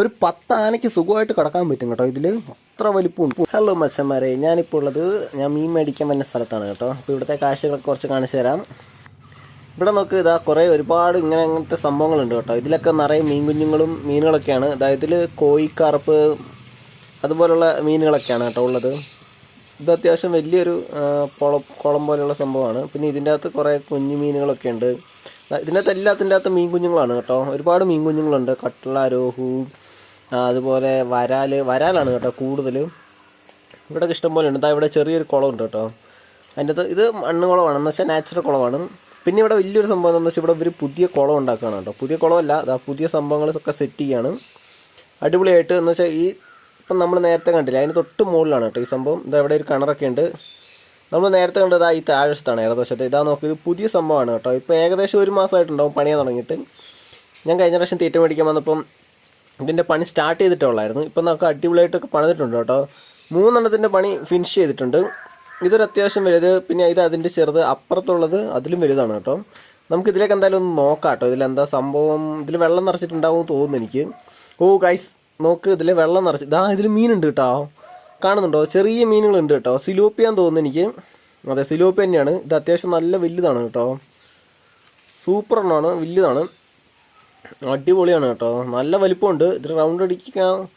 ഒരു പത്ത് ആനയ്ക്ക് സുഖമായിട്ട് കിടക്കാൻ പറ്റും കേട്ടോ. ഇതിൽ അത്ര വലിപ്പമുണ്ട് ഹലോ മത്സ്യന്മാരെ ഞാനിപ്പോൾ ഉള്ളത് ഞാൻ മീൻ മേടിക്കാൻ വന്ന സ്ഥലത്താണ് കേട്ടോ. അപ്പോൾ ഇവിടുത്തെ കാഴ്ചകളൊക്കെ കുറച്ച് കാണിച്ചു തരാം. ഇവിടെ നോക്ക് ഇതാ കുറേ ഒരുപാട് ഇങ്ങനെ അങ്ങനത്തെ സംഭവങ്ങളുണ്ട് കേട്ടോ. ഇതിലൊക്കെ നിറയെ മീൻ കുഞ്ഞുങ്ങളും മീനുകളൊക്കെയാണ്. അതായത് ഇതിൽ കോഴിക്കറുപ്പ് അതുപോലുള്ള മീനുകളൊക്കെയാണ് കേട്ടോ ഉള്ളത്. ഇത് അത്യാവശ്യം വലിയൊരു കുളം കുളം പോലെയുള്ള സംഭവമാണ്. പിന്നെ ഇതിന്റെ അകത്ത് കുറേ കുഞ്ഞു മീനുകളൊക്കെ ഉണ്ട്. അകത്ത് എല്ലാത്തിന്റെ അകത്ത് മീൻ കുഞ്ഞുങ്ങളാണ് കേട്ടോ. ഒരുപാട് മീൻ കുഞ്ഞുങ്ങളുണ്ട്. കട്ടള രോഹു അതുപോലെ വരാൽ വരാലാണ് കേട്ടോ കൂടുതൽ ഇവിടെ ഇഷ്ടംപോലെ ഉണ്ട് ഇവിടെ ചെറിയൊരു കുളമുണ്ട് കേട്ടോ. അതിന്റെ അകത്ത് ഇത് മണ്ണ് കുളമാണ്. എന്ന് വെച്ചാൽ നാച്ചുറൽ കുളമാണ്. പിന്നെ ഇവിടെ വലിയൊരു സംഭവം എന്താണെന്ന് വെച്ചാൽ ഇവിടെ ഇവർ പുതിയ കുളം ഉണ്ടാക്കുകയാണ് കേട്ടോ. പുതിയ കുളമല്ല അതാ പുതിയ സംഭവങ്ങളൊക്കെ സെറ്റ് ചെയ്യാണ്. അടിപൊളിയായിട്ട് എന്ന് വെച്ചാൽ ഈ ഇപ്പം നമ്മൾ നേരത്തെ കണ്ടില്ല അതിന് തൊട്ട് മുകളിലാണ് കേട്ടോ ഈ സംഭവം. ഇതാ ഇവിടെ ഒരു കിണറൊക്കെ ഉണ്ട്. നമ്മൾ നേരത്തെ കണ്ടത് ആ ഈ താഴ്വശത്താണ് ഏകദേശത്തെ ഇതാ നോക്കി ഇത് പുതിയ സംഭവമാണ് കേട്ടോ. ഇപ്പോൾ ഏകദേശം ഒരു മാസമായിട്ടുണ്ടാവും പണിയാൻ തുടങ്ങിയിട്ട്. ഞാൻ കഴിഞ്ഞ പ്രാവശ്യം തീറ്റ മേടിക്കാൻ വന്നപ്പം ഇതിന്റെ പണി സ്റ്റാർട്ട് ചെയ്തിട്ടുള്ളായിരുന്നു. ഇപ്പം നമുക്ക് അടിപൊളിയായിട്ടൊക്കെ പണിതിട്ടുണ്ട് കേട്ടോ. മൂന്നെണ്ണത്തിന്റെ പണി ഫിനിഷ് ചെയ്തിട്ടുണ്ട്. ഇതൊരു അത്യാവശ്യം വലുത് പിന്നെ ഇത് അതിന്റെ ചെറുത് അപ്പുറത്തുള്ളത് അതിലും വലുതാണ് കേട്ടോ. നമുക്ക് ഇതിലേക്ക് എന്തായാലും ഒന്ന് നോക്കാം കേട്ടോ. ഇതിലെന്താ സംഭവം? ഇതിൽ വെള്ളം നിറച്ചിട്ടുണ്ടാവും തോന്നുന്നു എനിക്ക്. ഓ ഗൈസ് നോക്ക് ഇതിൽ വെള്ളം നിറച്ച്. ഇതാ ഇതിൽ മീനുണ്ട് കേട്ടോ. കാണുന്നുണ്ടോ? ചെറിയ മീനുകളുണ്ട് കേട്ടോ. സിലോപ്പിയാന്ന് തോന്നുന്നു എനിക്ക്. അതെ സിലോപ്പി തന്നെയാണ്. ഇത് അത്യാവശ്യം നല്ല വലുതാണ് കേട്ടോ. സൂപ്പർ എണ്ണമാണ് വലുതാണ്. അടിപൊളിയാണ് കേട്ടോ. നല്ല വലിപ്പമുണ്ട്. ഇത് റൗണ്ട് അടിക്കാൻ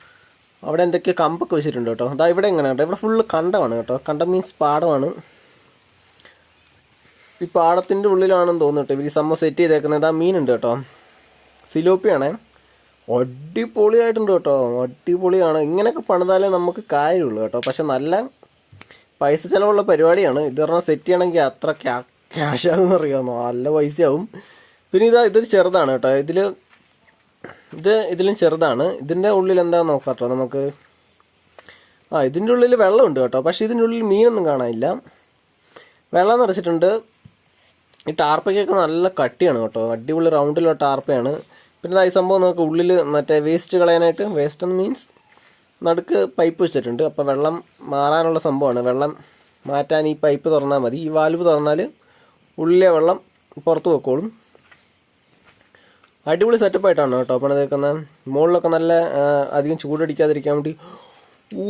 അവിടെ എന്തൊക്കെ കമ്പൊക്കെ വെച്ചിട്ടുണ്ട് കേട്ടോ. അതാ ഇവിടെ എങ്ങനെ കേട്ടോ? ഇവിടെ ഫുള്ള് കണ്ടമാണ് കേട്ടോ. കണ്ടം മീൻസ് പാടമാണ്. ഈ പാടത്തിന്റെ ഉള്ളിലാണെന്ന് തോന്നുന്നു ഇവർ ഈ സമ്മ സെറ്റ് ചെയ്തേക്കുന്നത്. ആ മീനുണ്ട് കേട്ടോ. സിലോപ്പിയാണേ. അടിപൊളിയായിട്ടുണ്ട് കേട്ടോ. അടിപൊളിയാണ്. ഇങ്ങനെയൊക്കെ പണിതാലേ നമുക്ക് കാര്യമുള്ളൂ കേട്ടോ. പക്ഷെ നല്ല പൈസ ചിലവുള്ള പരിപാടിയാണ്. ഇത് പറഞ്ഞാൽ സെറ്റ് ചെയ്യണമെങ്കിൽ അത്ര ക്യാഷ് ആകുമെന്ന് അറിയാമോ നല്ല പൈസയാവും. പിന്നെ ഇതാ ഇതൊരു ചെറുതാണ് കേട്ടോ. ഇതിൽ ഇത് ഇതിലും ചെറുതാണ്. ഇതിന്റെ ഉള്ളിൽ എന്താ നോക്കാം കേട്ടോ നമുക്ക്. ആ ഇതിന്റെ ഉള്ളിൽ വെള്ളമുണ്ട് കേട്ടോ. പക്ഷേ ഇതിന്റെ ഉള്ളിൽ മീനൊന്നും കാണാനില്ല. വെള്ളം നിറച്ചിട്ടുണ്ട്. ഈ ടാർപ്പയ്ക്കൊക്കെ നല്ല കട്ടിയാണ് കേട്ടോ. അടിപൊളി റൗണ്ടിലുള്ള ടാർപ്പയാണ്. പിന്നെ ഈ സംഭവം നമുക്ക് ഉള്ളിൽ മറ്റേ വേസ്റ്റ് കളയാനായിട്ട് വേസ്റ്റ് എന്ന് മീൻസ് നടുക്ക് പൈപ്പ് വെച്ചിട്ടുണ്ട്. അപ്പോൾ വെള്ളം മാറാനുള്ള സംഭവമാണ്. വെള്ളം മാറ്റാൻ ഈ പൈപ്പ് തുറന്നാൽ മതി. ഈ വാൽവ് തുറന്നാൽ ഉള്ളിലെ വെള്ളം പുറത്ത് വെക്കോളും അടിപൊളി സെറ്റപ്പ് ആയിട്ടാണ് കേട്ടോ പണിതേക്കുന്നത് മുകളിലൊക്കെ നല്ല അധികം ചൂടടിക്കാതിരിക്കാൻ വേണ്ടി. ഓ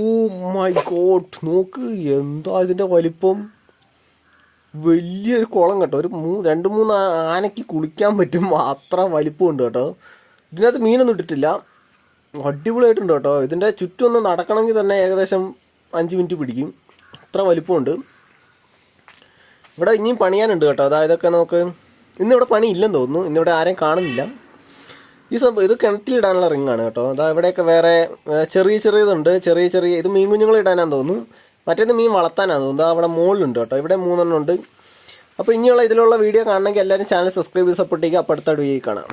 മൈ ഗോഡ് നോക്ക് എന്താ ഇതിന്റെ വലിപ്പം. വലിയൊരു കുളം കേട്ടോ. ഒരു മൂ രണ്ട് മൂന്ന് ആനയ്ക്ക് കുളിക്കാൻ പറ്റും അത്ര വലിപ്പമുണ്ട് കേട്ടോ. ഇതിനകത്ത് മീനൊന്നും ഇട്ടിട്ടില്ല. അടിപൊളിയായിട്ടുണ്ട് കേട്ടോ. ഇതിന്റെ ചുറ്റും ഒന്ന് നടക്കണമെങ്കിൽ തന്നെ ഏകദേശം അഞ്ച് മിനിറ്റ് പിടിക്കും. അത്ര വലിപ്പമുണ്ട്. ഇവിടെ ഇനിയും പണിയാനുണ്ട് കേട്ടോ. അതായത് ഇതൊക്കെ നമുക്ക് ഇന്നിവിടെ പണി ഇല്ലെന്ന് തോന്നുന്നു. ഇന്നിവിടെ ആരെയും കാണുന്നില്ല. ഈ സംഭവം ഇത് കിണറ്റിലിടാനുള്ള റിങ്ങാണ് കേട്ടോ. അതാ ഇവിടെയൊക്കെ വേറെ ചെറിയ ചെറിയതുണ്ട് ചെറിയ ചെറിയ ഇത് മീൻ കുഞ്ഞുങ്ങൾ ഇടാനാന്ന് തോന്നുന്നു. മറ്റേത് മീൻ വളർത്താനാന്ന് തോന്നുന്നു. അവിടെ മുകളിലുണ്ട് കേട്ടോ. ഇവിടെ മൂന്നെണ്ണം ഉണ്ട്. അപ്പോൾ ഇനിയുള്ള ഇതിലുള്ള വീഡിയോ കാണണമെങ്കിൽ എല്ലാവരും ചാനൽ സബ്സ്ക്രൈബ് ചെയ്ത് സപ്പോർട്ട് ചെയ്യുക. അപ്പോൾ അടുത്ത വീഡിയോ കാണാം.